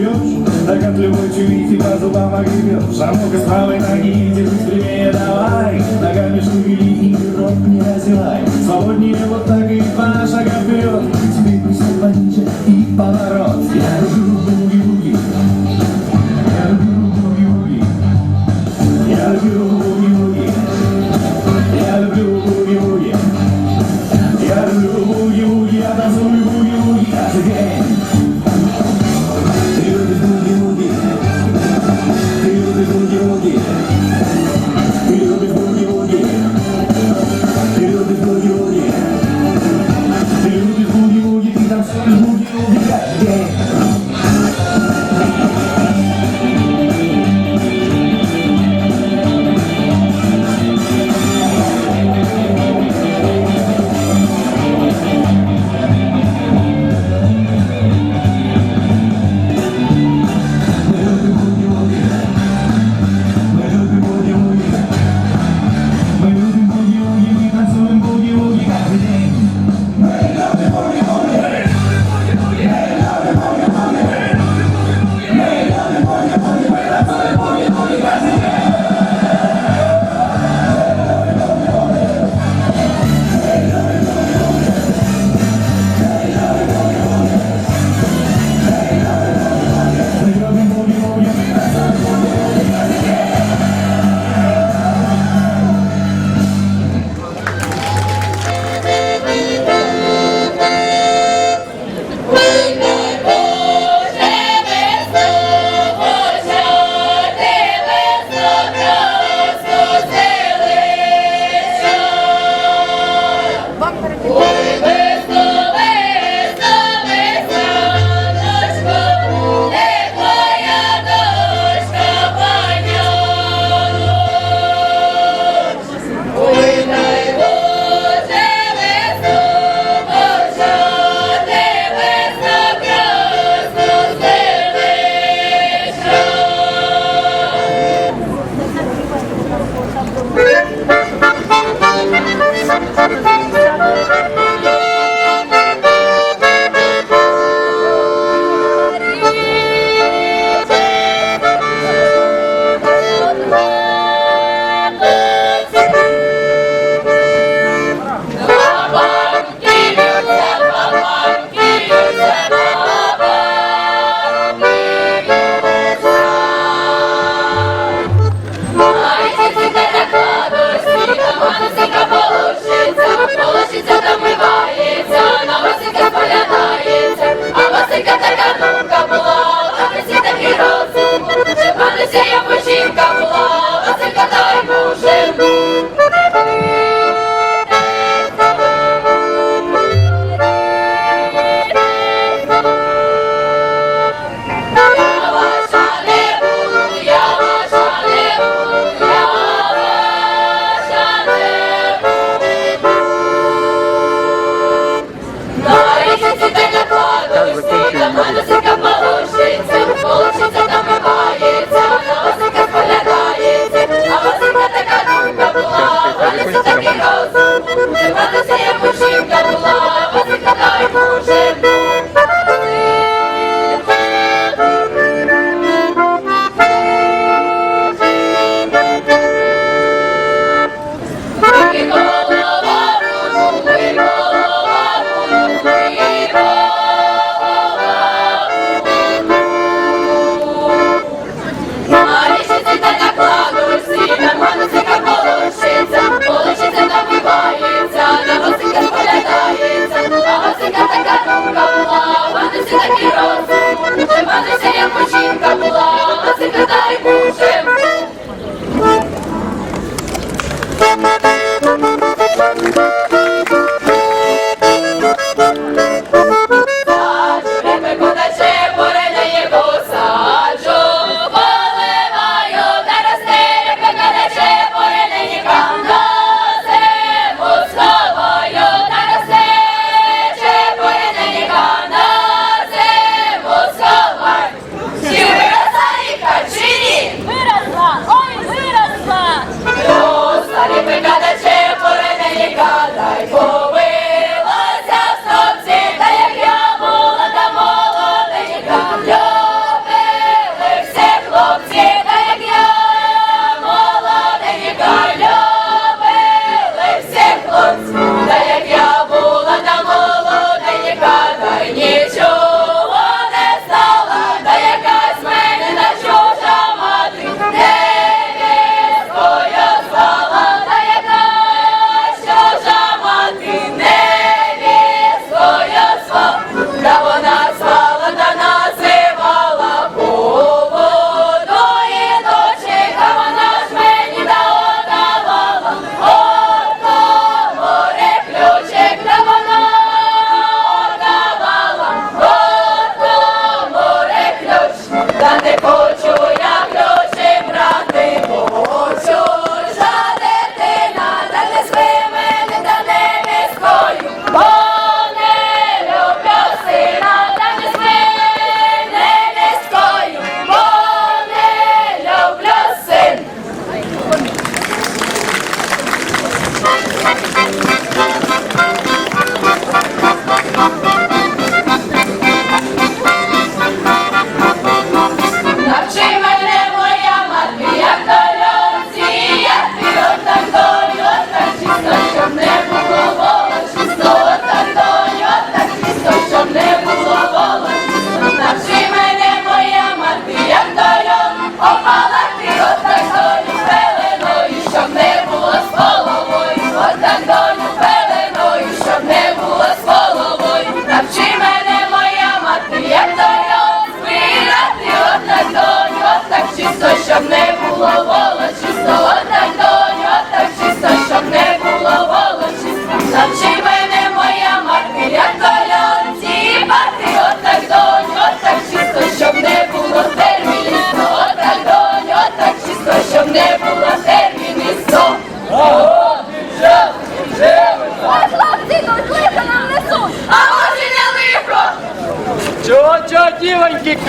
Так от любой чуете по зубам огребешь ну-ка с правой ноги иди быстрее давай. Ногами шевели и рот не разевай. Свободнее вот так и два шага вперед Теперь присядь пониже и поворот. Я люблю буги-буги. Я люблю буги-буги. Я люблю буги-буги. Я люблю буги-буги. Я люблю буги-буги Я танцую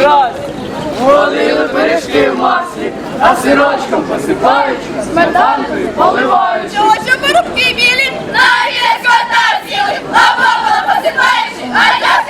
краси, Голили пиріжки в маслі, а сирочком посипаючи. сметанкою поливаючи, Чого що вирубки білі, навіть кота з'їли, лавала посипаючи, а я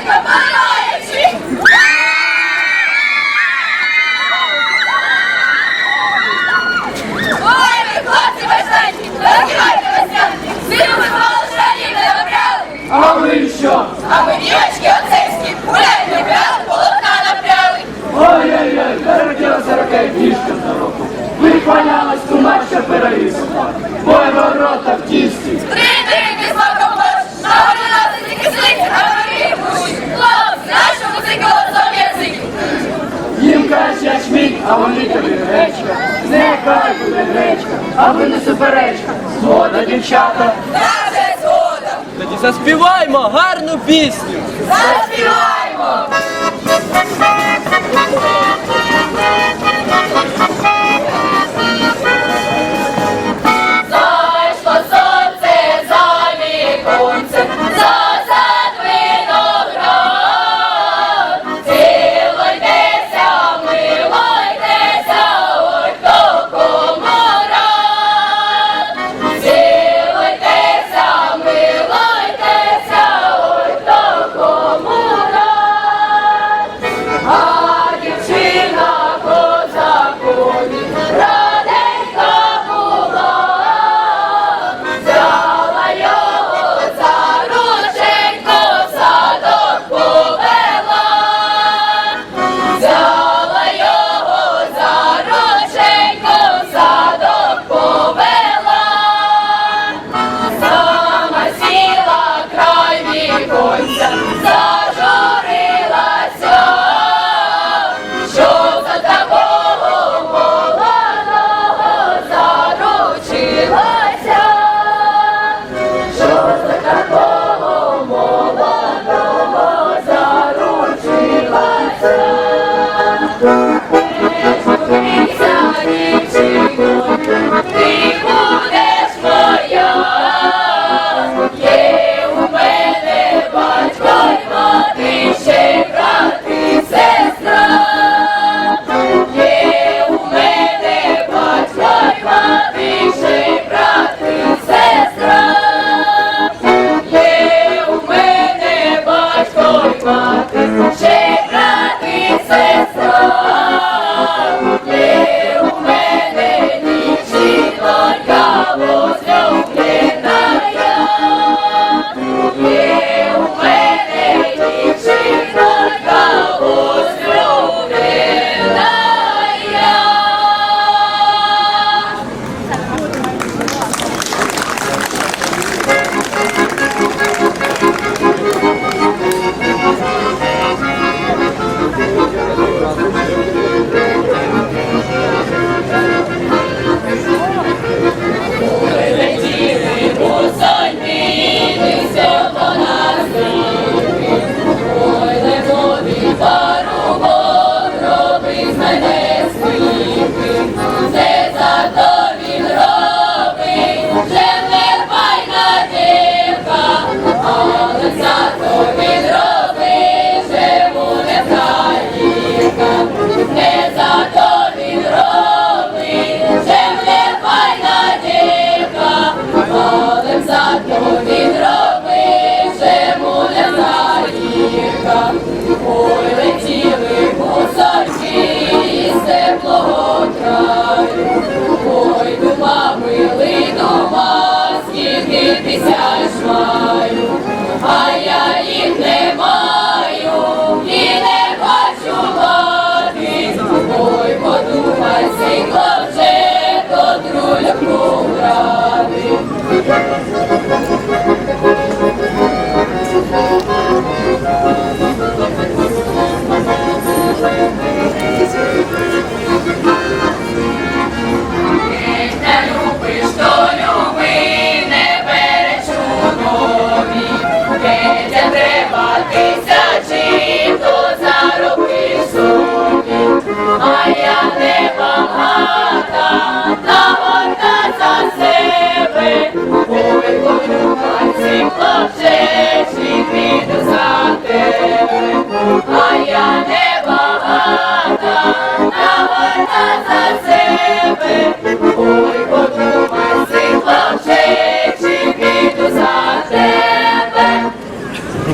місті. А нашому циколозом язик. Їм кажуть а вони тобі гречка. Нехай буде гречка, аби не суперечка. Згода, дівчата. Наша згода. Тоді заспіваймо гарну пісню. Заспіваймо.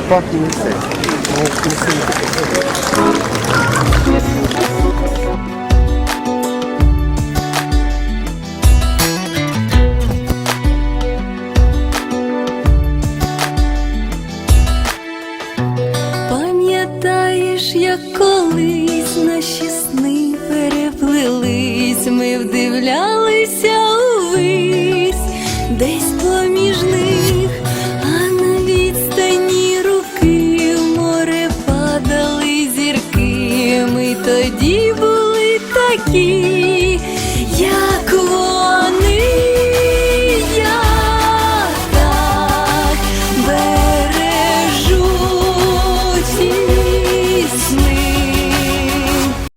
パーキングスペース。